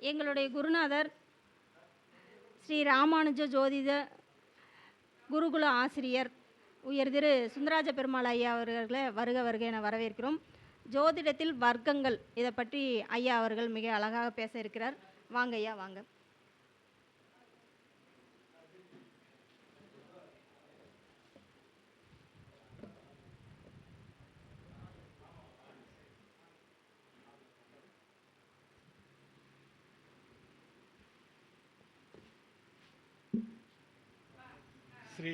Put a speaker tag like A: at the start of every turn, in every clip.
A: எங்களுடைய குருநாதர் ஸ்ரீ ராமானுஜ ஜோதிட குருகுல ஆசிரியர் உயர் திரு சுந்தராஜ பெருமாள் ஐயா அவர்களை வருக வருக என வரவேற்கிறோம். ஜோதிடத்தில் வர்க்கங்கள் இதை பற்றி ஐயா அவர்கள் மிக அழகாக பேச இருக்கிறார். வாங்க ஐயா வாங்க.
B: ஸ்ரீ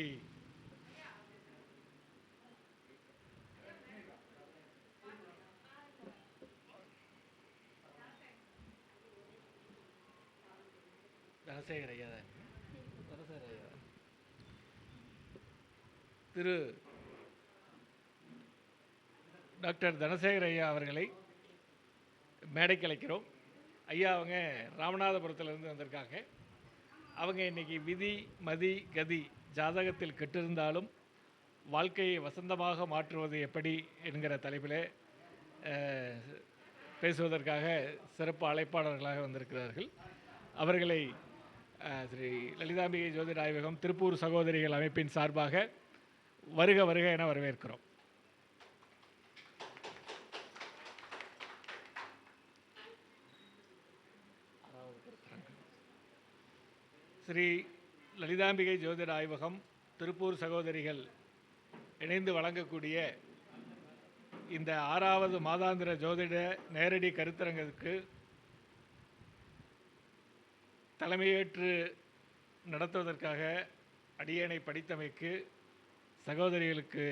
B: தனசேகர் ஐயா தான். தனசேகர் ஐயா திரு டாக்டர் தனசேகர் ஐயா அவர்களை மேடைக்கு அழைக்கிறோம். ஐயா அவங்க ராமநாதபுரத்துலேருந்து வந்திருக்காங்க. அவங்க இன்னைக்கு விதி மதி கதி ஜாதகத்தில் கெட்டிருந்தாலும் வாழ்க்கையை வசந்தமாக மாற்றுவது எப்படி என்கிற தலைப்பில் பேசுவதற்காக சிறப்பு அழைப்பாளர்களாக வந்திருக்கிறார்கள். அவர்களை ஸ்ரீ லலிதாம்பிகை ஜோதிட ஆய்வகம் திருப்பூர் சகோதரிகள் அமைப்பின் சார்பாக வருக வருக என வரவேற்கிறோம். ஸ்ரீ லலிதாம்பிகை ஜோதிட ஆய்வகம் திருப்பூர் சகோதரிகள் இணைந்து வழங்கக்கூடிய இந்த ஆறாவது மாதாந்திர ஜோதிட நேரடி கருத்தரங்கத்துக்கு தலைமையேற்று நடத்துவதற்காக அடியேனை படித்தமைக்கு சகோதரிகளுக்கு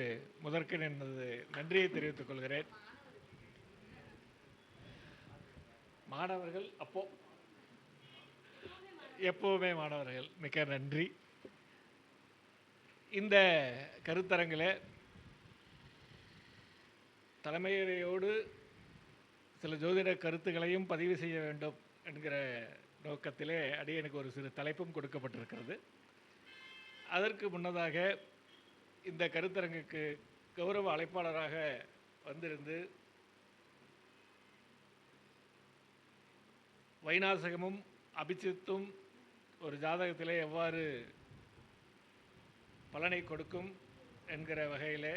B: முதற்கண் எனது நன்றியை தெரிவித்துக் கொள்கிறேன். மாணவர்கள் அப்போது எப்போவுமே மாணவர்கள் மிக்க நன்றி. இந்த கருத்தரங்கில் தலைமையோடு சில ஜோதிட கருத்துக்களையும் பதிவு செய்ய வேண்டும் என்கிற நோக்கத்திலே அடியனுக்கு ஒரு சிறு தலைப்பும் கொடுக்கப்பட்டிருக்கிறது. அதற்கு முன்னதாக இந்த கருத்தரங்குக்கு கௌரவ அழைப்பாளராக வந்திருந்து வைநாசகமும் அபிச்சித்தும் ஒரு ஜாதகத்திலே எவ்வாறு பலனை கொடுக்கும் என்கிற வகையில்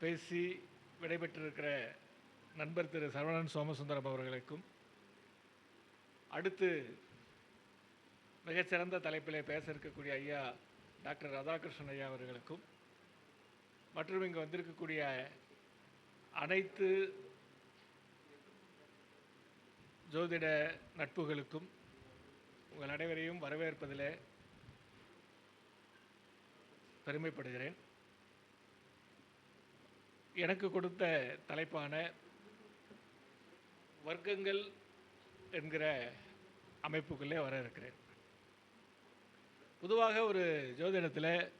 B: பேசி விடைபெற்றிருக்கிற நண்பர் திரு சரவணன் சோமசுந்தரம் அவர்களுக்கும் அடுத்து மிகச்சிறந்த தலைப்பிலே பேச இருக்கக்கூடிய ஐயா டாக்டர் ராதாகிருஷ்ணன் ஐயா அவர்களுக்கும் மற்றும் இங்கே வந்திருக்கக்கூடிய அனைத்து ஜோதிட நட்புகளுக்கும் உங்கள் அனைவரையும் வரவேற்பதில் பெருமைப்படுகிறேன். எனக்கு கொடுத்த தலைப்பான வர்க்கங்கள் என்கிற அமைப்புக்குள்ளே வர இருக்கிறேன். பொதுவாக ஒரு ஜோதிடத்தில்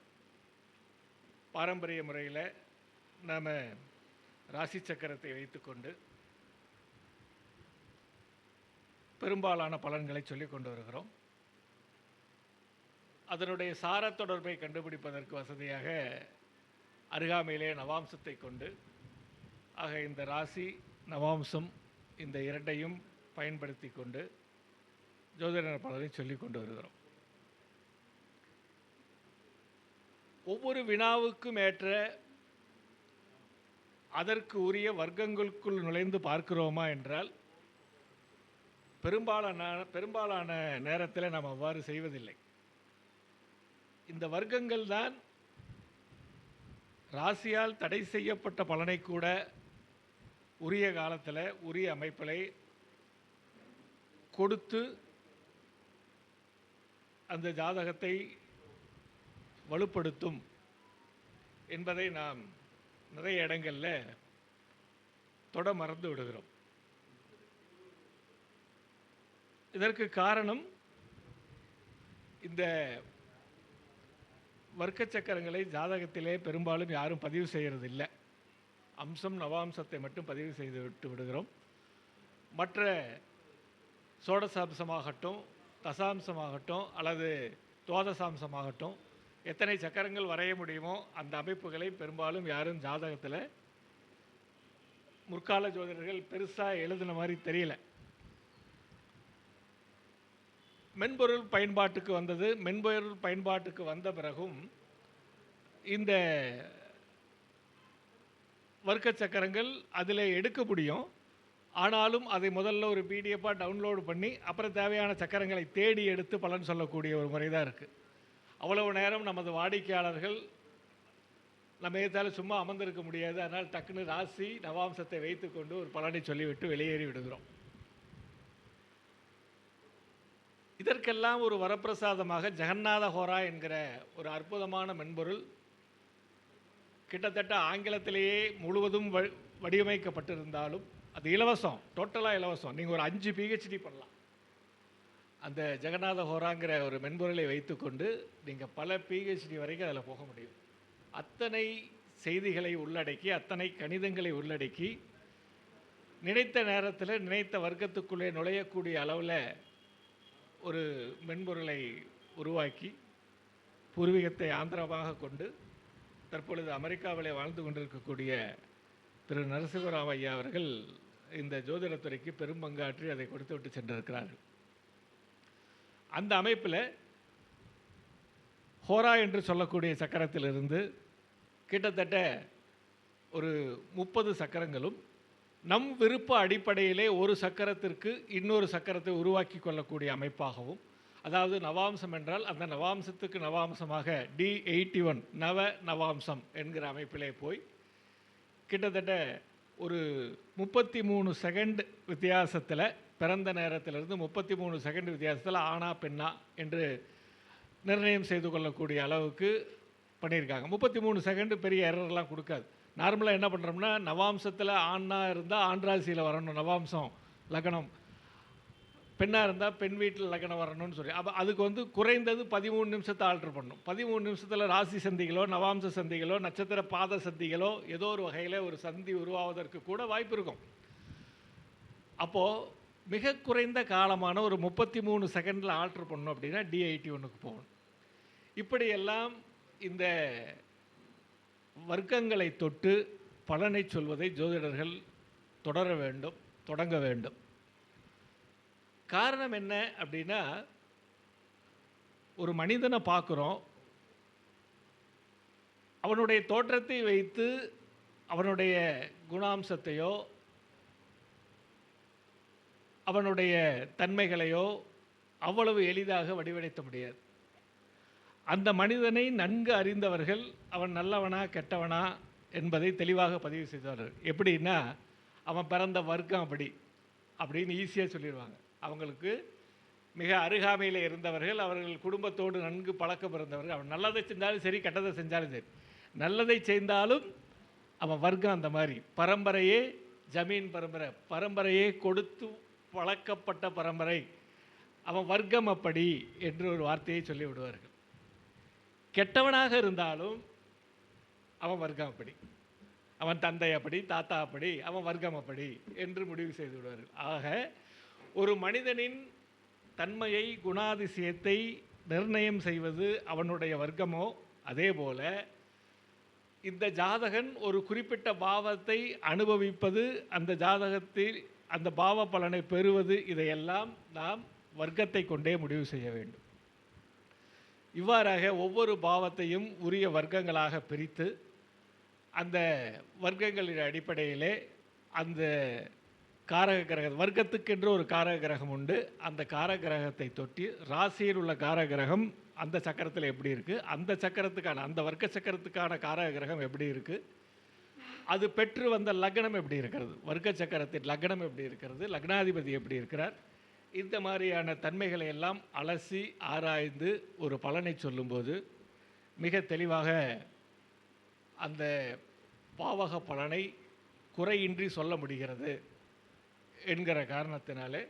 B: பாரம்பரிய முறையில் நாம் ராசி சக்கரத்தை வைத்துக்கொண்டு பெரும்பாலான பலன்களை சொல்லிக் கொண்டு வருகிறோம். அதனுடைய சாரத் தொடர்பை கண்டுபிடிப்பதற்கு வசதியாக அருகாமையிலே நவாம்சத்தை கொண்டு ஆக இந்த ராசி நவாம்சம் இந்த இரண்டையும் பயன்படுத்தி கொண்டு ஜோதிட பலனை சொல்லிக் கொண்டு வருகிறோம். ஒவ்வொரு வினாவுக்கும் ஏற்ற அதற்கு உரிய வர்க்கங்களுக்குள் நுழைந்து பார்க்கிறோமா என்றால் பெரும்பாலான பெரும்பாலான நேரத்தில் நாம் அவ்வாறு செய்வதில்லை. இந்த வர்க்கங்கள் தான் ராசியால் தடை செய்யப்பட்ட பலனை கூட உரிய காலத்தில் உரிய அமைப்பிலை கொடுத்து அந்த ஜாதகத்தை வலுப்படுத்தும் என்பதை நாம் நிறைய இடங்களில் தொட மறந்து விடுகிறோம். இதற்கு காரணம் இந்த வர்க்க சக்கரங்களை ஜாதகத்திலே பெரும்பாலும் யாரும் பதிவு செய்கிறதில்லை அம்சம் நவாம்சத்தை மட்டும் பதிவு செய்து விட்டு விடுகிறோம். மற்ற சோடசாம்சமாகட்டும் தசாம்சமாகட்டும் அல்லது துவாதசாம்சமாகட்டும் எத்தனை சக்கரங்கள் வரைய முடியுமோ அந்த அமைப்புகளை பெரும்பாலும் யாரும் ஜாதகத்தில் முற்கால ஜோதிடர்கள் பெருசாக எழுதின மாதிரி தெரியல. மென்பொருள் பயன்பாட்டுக்கு வந்தது. மென்பொருள் பயன்பாட்டுக்கு வந்த பிறகும் இந்த வர்க்க சக்கரங்கள் அதில் எடுக்க முடியும். ஆனாலும் அதை முதல்ல ஒரு பிடிஎஃபாக டவுன்லோடு பண்ணி அப்புறம் தேவையான சக்கரங்களை தேடி எடுத்து பலன் சொல்லக்கூடிய ஒரு முறை தான் இருக்குது அவ்வளவு நேரம் நமது வாடிக்கையாளர்கள் நம்ம ஏற்றாலும் சும்மா அமர்ந்திருக்க முடியாது. அதனால் டக்குன்னு ராசி நவாம்சத்தை வைத்துக்கொண்டு ஒரு பலனை சொல்லிவிட்டு வெளியேறி விடுகிறோம். இதற்கெல்லாம் ஒரு வரப்பிரசாதமாக ஜெகநாத ஹோரா என்கிற ஒரு அற்புதமான மென்பொருள் கிட்டத்தட்ட ஆங்கிலத்திலேயே முழுவதும் வ- வடிவமைக்கப்பட்டிருந்தாலும் அது இலவசம் டோட்டலாக இலவசம். நீங்கள் ஒரு அஞ்சு பிஹெச்டி பண்ணலாம். அந்த ஜெகநாத ஹோராங்கிற ஒரு மென்பொருளை வைத்துக்கொண்டு நீங்கள் பல பிஹெச்டி வரைக்கும் அதில் போக முடியும். அத்தனை செய்திகளை உள்ளடக்கி அத்தனை கணிதங்களை உள்ளடக்கி நினைத்த நேரத்தில் நினைத்த வர்க்கத்துக்குள்ளே நுழையக்கூடிய அளவில் ஒரு மென்பொருளை உருவாக்கி பூர்வீகத்தை ஆந்திராவாக கொண்டு தற்பொழுது அமெரிக்காவிலே வாழ்ந்து கொண்டிருக்கக்கூடிய திரு நரசிம்மராவ் ஐயா அவர்கள் இந்த ஜோதிடத்துறைக்கு பெரும் பங்காற்றி அதை கொடுத்து விட்டு சென்றிருக்கிறார்கள். அந்த அமைப்பில் ஹோரா என்று சொல்லக்கூடிய சக்கரத்திலிருந்து கிட்டத்தட்ட ஒரு முப்பது சக்கரங்களும் நம் விருப்ப அடிப்படையிலே ஒரு சக்கரத்திற்கு இன்னொரு சக்கரத்தை உருவாக்கி கொள்ளக்கூடிய அமைப்பாகவும் அதாவது நவாம்சம் என்றால் அந்த நவாம்சத்துக்கு நவாம்சமாக டி எயிட்டி ஒன் நவ நவாம்சம் என்கிற அமைப்பிலே போய் கிட்டத்தட்ட ஒரு முப்பத்தி மூணு செகண்ட் வித்தியாசத்தில் பிறந்த நேரத்திலிருந்து முப்பத்தி மூணு செகண்ட் வித்தியாசத்தில் ஆனா பெண்ணா என்று நிர்ணயம் செய்து கொள்ளக்கூடிய அளவுக்கு பண்ணியிருக்காங்க. முப்பத்தி மூணு செகண்டு பெரிய எரர்லாம் கொடுக்காது. நார்மலாக என்ன பண்ணுறோம்னா நவாம்சத்தில் ஆண்ணா இருந்தால் ஆண் ராசியில் வரணும் நவாம்சம் லக்னம். பெண்ணாக இருந்தால் பெண் வீட்டில் லக்னம் வரணும்னு சொல்லி. அப்போ அதுக்கு வந்து குறைந்தது பதிமூணு நிமிஷத்தை ஆல்டர் பண்ணணும். பதிமூணு நிமிஷத்தில் ராசி சந்திகளோ நவாம்ச சந்திகளோ நட்சத்திர பாத சந்திகளோ ஏதோ ஒரு வகையில் ஒரு சந்தி உருவாவதற்கு கூட வாய்ப்பு இருக்கும். அப்போது மிக குறைந்த காலமான ஒரு முப்பத்தி மூணு செகண்டில் ஆல்டர் பண்ணணும் அப்படின்னா டிஐடி ஒன்றுக்கு போகணும். இப்படியெல்லாம் இந்த வர்க்கங்களை தொட்டு பலனை சொல்வதை ஜோதிடர்கள் தொடர வேண்டும் தொடங்க வேண்டும். காரணம் என்ன அப்படின்னா ஒரு மனிதனை பார்க்குறோம். அவனுடைய தோற்றத்தை வைத்து அவனுடைய குணாம்சத்தையோ அவனுடைய தன்மைகளையோ அவ்வளவு எளிதாக வடிவடைத்த முடியாது. அந்த மனிதனை நன்கு அறிந்தவர்கள் அவன் நல்லவனா கெட்டவனா என்பதை தெளிவாக பதிவு செய்தவர்கள் எப்படின்னா அவன் பிறந்த வர்க்கம் அப்படி அப்படின்னு ஈஸியாக சொல்லிடுவாங்க. அவங்களுக்கு மிக அருகாமையில் இருந்தவர்கள் அவர்கள் குடும்பத்தோடு நன்கு பழக்கம் இருந்தவர்கள் அவன் நல்லதை செஞ்சாலும் சரி கெட்டதை செஞ்சாலும் சரி. நல்லதை செய்தாலும் அவன் வர்க்கம் அந்த மாதிரி. பரம்பரையே ஜமீன் பரம்பரை. பரம்பரையே கொடுத்து பழக்கப்பட்ட பரம்பரை. அவன் வர்க்கம் அப்படி என்று ஒரு வார்த்தையை சொல்லிவிடுவார்கள். கெட்டவனாக இருந்தாலும் அவன் வர்க்கம் அப்படி. அவன் தந்தை அப்படி தாத்தா அப்படி அவன் வர்க்கம் அப்படி என்று முடிவு செய்து விடுவார்கள். ஆக ஒரு மனிதனின் தன்மையை குணாதிசயத்தை நிர்ணயம் செய்வது அவனுடைய வர்க்கமோ அதே போல இந்த ஜாதகன் ஒரு குறிப்பிட்ட பாவத்தை அனுபவிப்பது அந்த ஜாதகத்தில் அந்த பாவ பலனை பெறுவது இதையெல்லாம் நாம் வர்க்கத்தை கொண்டே முடிவு செய்ய வேண்டும். இவ்வாறாக ஒவ்வொரு பாவத்தையும் உரிய வர்க்கங்களாக பிரித்து அந்த வர்க்கங்களின் அடிப்படையிலே அந்த காரக கிரகம் வர்க்கத்துக்கென்று ஒரு காரக கிரகம் உண்டு. அந்த காரக கிரகத்தை தொட்டி ராசியில் உள்ள காரக கிரகம் அந்த சக்கரத்தில் எப்படி இருக்குது அந்த சக்கரத்துக்கான அந்த வர்க்க சக்கரத்துக்கான காரக கிரகம் எப்படி இருக்குது அது பெற்று வந்த லக்னம் எப்படி இருக்கிறது? வர்க்க சக்கரத்தின் லக்னம் எப்படி இருக்கிறது? லக்னாதிபதி எப்படி இருக்கிறார்? இந்த மாதிரியான தன்மைகளை எல்லாம் அலசி ஆராய்ந்து ஒரு பலனை சொல்லும்போது மிக தெளிவாக அந்த பாவக பலனை குறையின்றி சொல்ல முடிகிறது என்கிற காரணத்தினாலே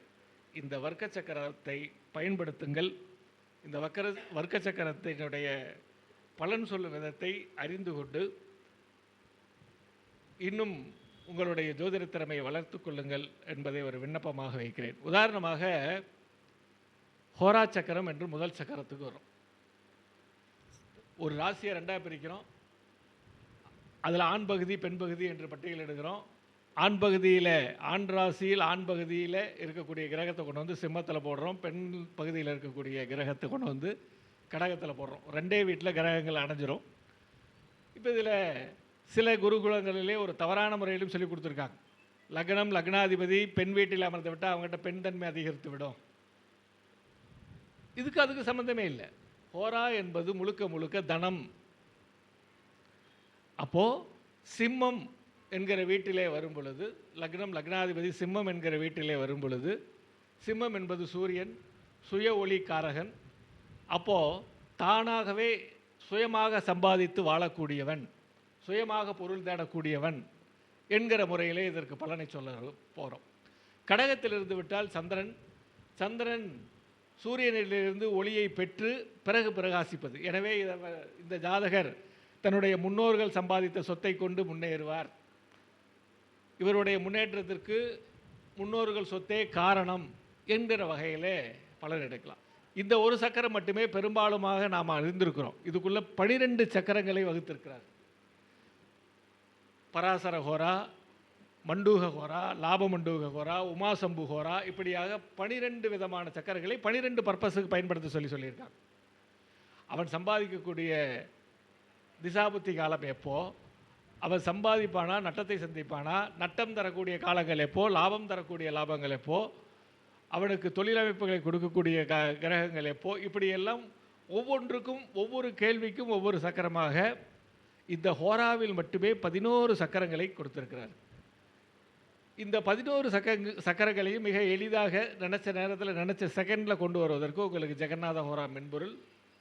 B: இந்த வர்க்க சக்கரத்தை பயன்படுத்துங்கள். இந்த வக்கர வர்க்க சக்கரத்தினுடைய பலன் சொல்லும் விதத்தை அறிந்து கொண்டு இன்னும் உங்களுடைய ஜோதிட திறமையை வளர்த்து கொள்ளுங்கள் என்பதை ஒரு விண்ணப்பமாக வைக்கிறேன். உதாரணமாக ஹோரா சக்கரம் என்று முதல் சக்கரத்துக்கு வரும். ஒரு ராசியை ரெண்டாக பிரிக்கிறோம். அதில் ஆண் பகுதி பெண் பகுதி என்று பட்டியல் எடுக்கிறோம். ஆண் பகுதியில் ஆண் ராசியில் ஆண் பகுதியில் இருக்கக்கூடிய கிரகத்தை கொண்டு வந்து சிம்மத்தில் போடுறோம். பெண் பகுதியில் இருக்கக்கூடிய கிரகத்தை கொண்டு வந்து கடகத்தில் போடுறோம். ரெண்டே வீட்டில் கிரகங்கள் அடைஞ்சிரும். இப்போ இதில் சில குருகுலங்களிலே ஒரு தவறான முறையிலும் சொல்லி கொடுத்துருக்காங்க. லக்னம் லக்னாதிபதி பெண் வீட்டில் அமர்ந்து விட்டால் அவங்ககிட்ட பெண் தன்மை அதிகரித்து விடும். இதுக்கு அதுக்கு சம்மந்தமே இல்லை. ஹோரா என்பது முழுக்க முழுக்க தனம். அப்போது சிம்மம் என்கிற வீட்டிலே வரும் பொழுது லக்னம் லக்னாதிபதி சிம்மம் என்கிற வீட்டிலே வரும் பொழுது சிம்மம் என்பது சூரியன் சுய ஒளி காரகன் தானாகவே சுயமாக சம்பாதித்து வாழக்கூடியவன். சுயமாக பொருள் தேடக்கூடியவன் என்கிற முறையிலே இதற்கு பலனை சொல்ல போகிறோம் கடகத்திலிருந்து விட்டால் சந்திரன் சந்திரன் சூரியனிலிருந்து ஒளியை பெற்று பிறகு பிரகாசிப்பது. எனவே இந்த ஜாதகர் தன்னுடைய முன்னோர்கள் சம்பாதித்த சொத்தை கொண்டு முன்னேறுவார். இவருடைய முன்னேற்றத்திற்கு முன்னோர்கள் சொத்தே காரணம் என்கிற வகையிலே பலன் எடுக்கலாம். இந்த ஒரு சக்கரம் மட்டுமே பெரும்பாலுமாக நாம் அறிந்திருக்கிறோம். இதுக்குள்ளே பனிரெண்டு சக்கரங்களை வகுத்திருக்கிறார். பராசர ஹோரா மண்டூக ஹோரா லாப மண்டூக ஹோரா உமாசம்பு ஹோரா இப்படியாக பனிரெண்டு விதமான சக்கரங்களை பனிரெண்டு பர்பஸுக்கு பயன்படுத்த சொல்லி சொல்லியிருக்காங்க. அவன் சம்பாதிக்கக்கூடிய திசாபுத்தி காலம் எப்போ? அவன் சம்பாதிப்பானா நட்டத்தை சந்திப்பானா நட்டம் தரக்கூடிய காலங்கள் எப்போ லாபம் தரக்கூடிய லாபங்கள் எப்போ அவனுக்கு தொழிலமைப்புகளை கொடுக்கக்கூடிய க கிரகங்கள் எப்போ இப்படியெல்லாம் ஒவ்வொன்றுக்கும் ஒவ்வொரு கேள்விக்கும் ஒவ்வொரு சக்கரமாக இந்த ஹோராவில் மட்டுமே பதினோரு சக்கரங்களை கொடுத்திருக்கிறார். இந்த பதினோரு சக்க சக்கரங்களையும் மிக எளிதாக நினச்ச நேரத்தில் நினச்ச செகண்டில் கொண்டு வருவதற்கு உங்களுக்கு ஜெகநாத ஹோரா மென்பொருள்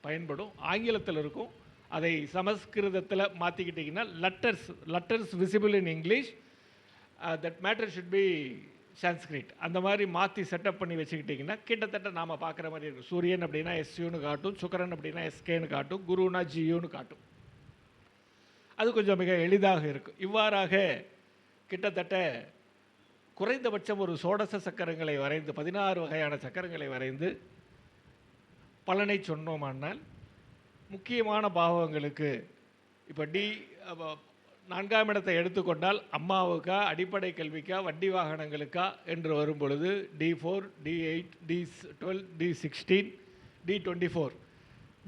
B: பயன்படும். ஆங்கிலத்தில் இருக்கும். அதை சமஸ்கிருதத்தில் மாற்றிக்கிட்டிங்கன்னா letters letters visible in English that matter should be Sanskrit அந்த மாதிரி மாற்றி செட்டப் பண்ணி வச்சுக்கிட்டிங்கன்னா கிட்டத்தட்ட நாம் பார்க்குற மாதிரி இருக்கும். சூரியன் அப்படின்னா எஸ்யூன்னு காட்டும். சுக்கரன் அப்படின்னா எஸ்கேன்னு காட்டும். குருனா ஜியூன்னு காட்டும். அது கொஞ்சம் மிக எளிதாக இருக்கும் இவ்வாறாக கிட்டத்தட்ட குறைந்தபட்சம் ஒரு சோடச சக்கரங்களை வரைந்து பதினாறு வகையான சக்கரங்களை வரைந்து பலனை சொன்னோமானால் முக்கியமான பாவங்களுக்கு இப்போ டி நான்காம் இடத்தை எடுத்துக்கொண்டால் அம்மாவுக்கா அடிப்படை கல்விக்கா வண்டி வாகனங்களுக்கா என்று வரும் பொழுது D four D eight D twelve D sixteen D twenty four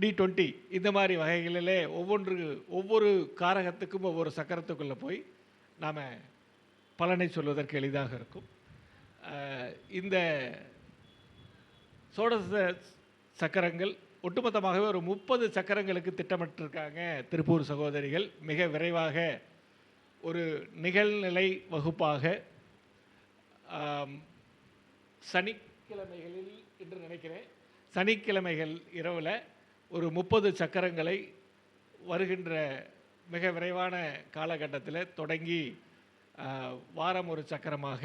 B: D twenty இந்த மாதிரி வகைகளிலே ஒவ்வொன்று ஒவ்வொரு காரகத்துக்கும் ஒவ்வொரு சக்கரத்துக்குள்ளே போய் நாம் பலனை சொல்வதற்கு எளிதாக இருக்கும். இந்த சோடச சக்கரங்கள் ஒட்டுமொத்தமாகவே ஒரு முப்பது சக்கரங்களுக்கு திட்டமிட்டிருக்காங்க திருப்பூர் சகோதரிகள். மிக விரைவாக ஒரு நிகழ்நிலை வகுப்பாக சனிக்கிழமைகளில் என்று நினைக்கிறேன் சனிக்கிழமைகள் இரவில் ஒரு முப்பது சக்கரங்களை வருகின்ற மிக விரைவான காலகட்டத்தில் தொடங்கி வாரம் ஒரு சக்கரமாக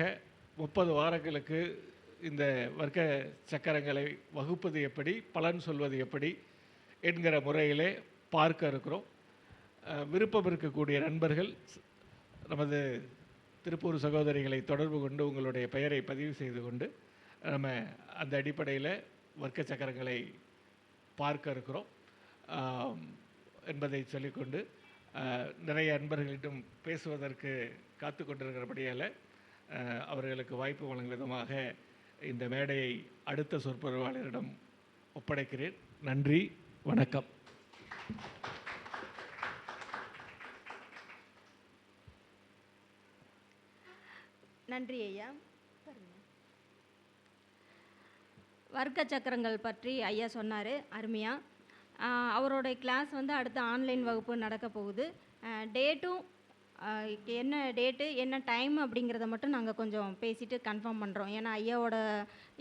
B: முப்பது வாரங்களுக்கு இந்த வர்க்க சக்கரங்களை வகுப்பது எப்படி பலன் சொல்வது எப்படி என்கிற முறையிலே பார்க்க இருக்கிறோம். விருப்பம் இருக்கக்கூடிய நண்பர்கள் நமது திருப்பூர் சகோதரிகளை தொடர்பு கொண்டு உங்களுடைய பெயரை பதிவு செய்து கொண்டு நம்ம அந்த அடிப்படையில் வர்க்க சக்கரங்களை பார்க்க இருக்கிறோம். என்பதை சொல்லிக்கொண்டு நிறைய அன்பர்களிடம் பேசுவதற்கு காத்து கொண்டிருக்கிறபடியால் அவர்களுக்கு வாய்ப்பு வழங்கும் விதமாக இந்த மேடையை அடுத்த சொற்பொழிவாளரிடம் ஒப்படைக்கிறேன். நன்றி வணக்கம்.
A: நன்றி ஐயா. வர்க்க சக்கரங்கள் பற்றி ஐயா சொன்னார் அருமையாக அவருடைய கிளாஸ் வந்து அடுத்து ஆன்லைன் வகுப்பு நடக்க போகுது. டேட்டும் என்ன டேட்டு என்ன டைம் அப்படிங்கிறத மட்டும் நாங்கள் கொஞ்சம் பேசிட்டு கன்ஃபார்ம் பண்ணுறோம் ஏன்னா ஐயாவோட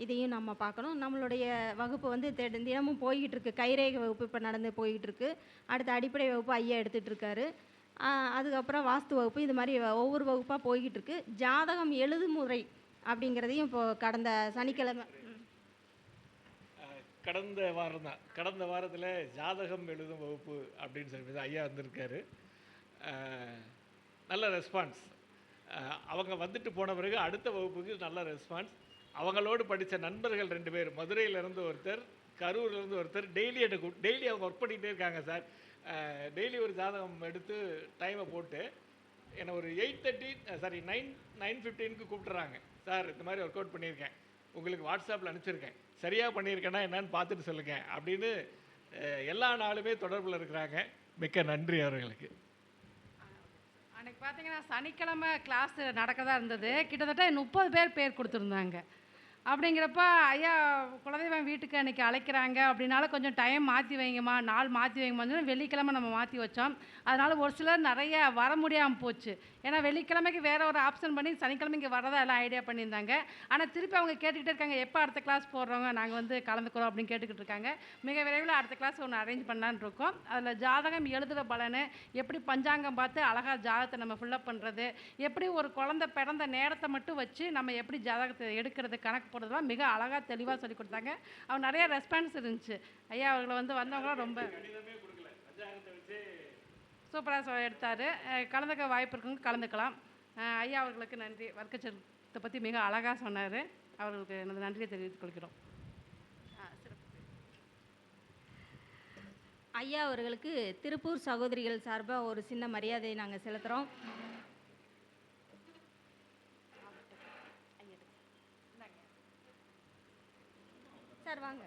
A: இதையும் நம்ம பார்க்கணும். நம்மளுடைய வகுப்பு வந்து தினமும் போய்கிட்டு இருக்கு கைரேகை வகுப்பு இப்போ நடந்து போய்கிட்டு இருக்கு அடுத்த அடிப்படை வகுப்பு ஐயா எடுத்துகிட்டு இருக்காரு அதுக்கப்புறம் வாஸ்து வகுப்பு இது மாதிரி ஒவ்வொரு வகுப்பாக போய்கிட்டு இருக்கு ஜாதகம் எழுதுமுறை அப்படிங்கிறதையும் இப்போது கடந்த சனிக்கிழமை
B: கடந்த வாரம் தான் கடந்த வாரத்தில் ஜாதகம் எழுதும் வகுப்பு அப்படின்னு சொல்லி ஐயா வந்திருக்காரு. நல்ல ரெஸ்பான்ஸ் அவங்க வந்துட்டு போன பிறகு அடுத்த வகுப்புக்கு நல்ல ரெஸ்பான்ஸ் அவங்களோடு படித்த நண்பர்கள் ரெண்டு பேர் மதுரையிலேருந்து ஒருத்தர் கரூர்லேருந்து ஒருத்தர் டெய்லி எனக்கு டெய்லி அவங்க ஒர்க் பண்ணிகிட்டே இருக்காங்க சார். டெய்லி ஒரு ஜாதகம் எடுத்து டைமை போட்டு என்னை ஒரு eight thirty sorry nine nine ஃபிஃப்டீனுக்கு கூப்பிட்றாங்க சார் இந்த மாதிரி ஒர்க் அவுட் பண்ணியிருக்கேன். உங்களுக்கு வாட்ஸ்அப்பில் அனுப்பிச்சிருக்கேன். சரியாக பண்ணியிருக்கேன்னா என்னன்னு பார்த்துட்டு சொல்லுங்கள் அப்படின்னு எல்லா நாளுமே தொடர்பில் இருக்கிறாங்க. மிக்க நன்றி அவர்களுக்கு.
C: அன்றைக்கி பார்த்தீங்கன்னா சனிக்கிழமை கிளாஸ் நடக்கதாக இருந்தது. கிட்டத்தட்ட முப்பது பேர் பேர் கொடுத்துருந்தாங்க. அப்படிங்கிறப்ப ஐயா குலதெய்வம் வீட்டுக்கு அன்றைக்கி அழைக்கிறாங்க. அப்படின்னால கொஞ்சம் டைம் மாற்றி வைங்கம்மா. நாள் மாற்றி வைங்கம்மா வெள்ளிக்கிழமை நம்ம மாற்றி வச்சோம். அதனால் ஒரு சிலர் நிறைய வர முடியாமல் போச்சு. ஏன்னா வெள்ளிக்கிழமைக்கு வேற ஒரு ஆப்ஷன் பண்ணி சனிக்கிழமைக்கு வரதா எல்லாம் ஐடியா பண்ணியிருந்தாங்க. ஆனால் திருப்பி அவங்க கேட்டுக்கிட்டே இருக்காங்க எப்போ அடுத்த கிளாஸ் போடுறவங்க நாங்கள் வந்து கலந்துக்கிறோம் அப்படின்னு கேட்டுக்கிட்டு இருக்காங்க. மிக விரைவில் அடுத்த கிளாஸ் ஒன்று அரேஞ்ச் பண்ணலான்னு இருக்கோம். அதில் ஜாதகம் எழுதுகிற பலனு எப்படி பஞ்சாங்கம் பார்த்து அழகாக ஜாதகத்தை நம்ம ஃபில்லப் பண்ணுறது எப்படி ஒரு குழந்தை பிறந்த நேரத்தை மட்டும் வச்சு நம்ம எப்படி ஜாதகத்தை எடுக்கிறது கணக்கு போடுறதுலாம் மிக அழகாக தெளிவாக சொல்லி கொடுத்தாங்க. அவங்க நிறைய ரெஸ்பான்ஸ் இருந்துச்சு. ஐயா அவர்களை வந்து வந்தவங்களாம் ரொம்ப சூப்பராக எடுத்தார் கலந்துக்க வாய்ப்பு இருக்குங்க கலந்துக்கலாம். ஐயா அவர்களுக்கு நன்றி. வர்க்கச்சத்தை பற்றி மிக அழகாக சொன்னார். அவர்களுக்கு எனது நன்றியை தெரிவித்துக் கொள்கிறோம்.
A: ஐயா அவர்களுக்கு திருப்பூர் சகோதரிகள் சார்பாக ஒரு சின்ன மரியாதையை நாங்கள் செலுத்துகிறோம் சார் வாங்க.